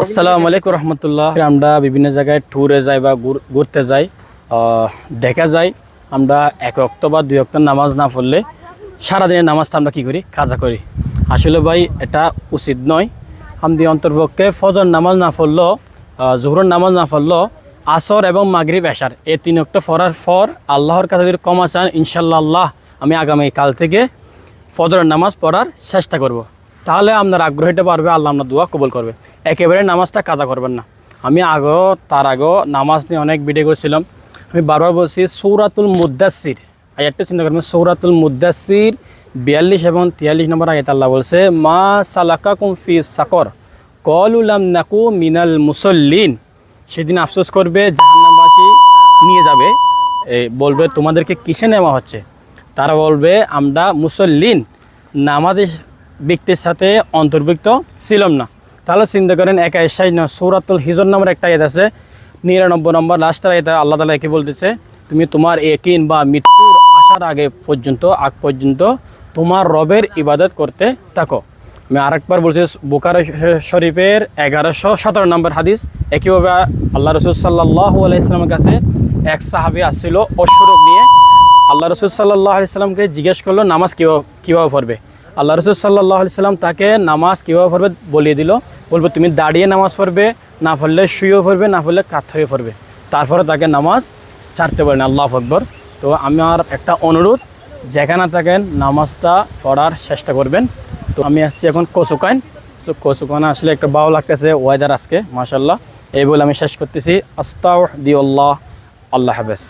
আসসালামু আলাইকুম রহমতুল্লাহ। আমরা বিভিন্ন জায়গায় ট্যুরে যাই বা ঘুর- ঘুরতে যাই দেখা যায়, আমরা এক অক্ত বা দুই অক্ত নামাজ না পড়লে সারাদিনের নামাজটা আমরা কী করি? কাজা করি। আসলে ভাই, এটা উচিত নয়। আমি অন্তর্পক্ষে ফজর নামাজ না পড়ল জোহরের নামাজ না পড়ল আসর এবং মাগরিব, এশার, এই তিন অক্ট পড়ার পর আল্লাহর কাছে যদি ক্ষমা চান ইনশাল্লাহ আল্লাহ আমি আগামী কাল থেকে ফজরের নামাজ পড়ার চেষ্টা করব। তাহলে আপনার আগ্রহীটা পারবে আল্লাহ আপনার দোয়া কবল করবে। একেবারে নামাজটা কাজা করবেন না। আমি আগেও তার আগেও নামাজ নিয়ে অনেক ভিডিও করছিলাম। আমি বারবার বলছি সৌরাতুল মুদাসির আয়াতটা চিন্তা করবেন সৌরাতুল মুদাসির বিয়াল্লিশ এবং তিয়াল্লিশ নম্বর আয়াত আল্লাহ বলছে মা সালাকা কুমফি সাকর কলুলাম নাকু মিনাল মুসল্লিন। সেদিন আফসোস করবে জাহান্নামবাসী নিয়ে যাবে। এ, বলবে তোমাদেরকে কিসে নেওয়া হচ্ছে? তারা বলবে আমরা মুসল্লিন নামাজ ব্যক্তির সাথে অন্তর্ভুক্ত ছিলাম না। তাহলে চিন্তা করেন, একা এসাই না, সৌরাতুল হিজর নামের একটা আয়াত আছে। নিরানব্বই নম্বর লাস্টের আয়াত আল্লাহ তালা একে বলতেছে, তুমি তোমার একিন বা মৃত্যুর আসার আগে পর্যন্ত, আগ পর্যন্ত তোমার রবের ইবাদত করতে থাকো। আমি আরেকবার বলছি বুকার শরীফের এগারোশো সতেরো নম্বর হাদিস, একইভাবে আল্লাহ রসুল সাল্লাহ আলাইসলামের কাছে এক সাহাবি আসছিল অশ্বরোগ নিয়ে। আল্লাহ রসুল সাল্লাহ আলাইসাল্লামকে জিজ্ঞেস করল, নামাজ কীভাবে কীভাবে পড়বে? আল্লাহ রসুল সাল্লাহ আলাইসাল্লাম তাকে নামাজ কীভাবে পড়বে বলিয়ে দিল? বলব, তুমি দাঁড়িয়ে নামাজ পড়বে, না পড়লে শুয়েও পড়বে, না পড়লে কাত হয়ে পড়বে। তারপরে তাকে নামাজ ছাড়তে পারেন আল্লাহ আকবর। তো আমার একটা অনুরোধ, যেখানে থাকেন নামাজটা পড়ার চেষ্টা করবেন। তো আমি আসছি এখন কচুকাইন তো কচুকানে আসলে একটা ভালো লাগতেছে ওয়েদার আজকে মাসাল্লাহ এই বলে আমি শেষ করতেছি। আস্তাউ দি আল্লাহ আল্লাহ হাফেজ।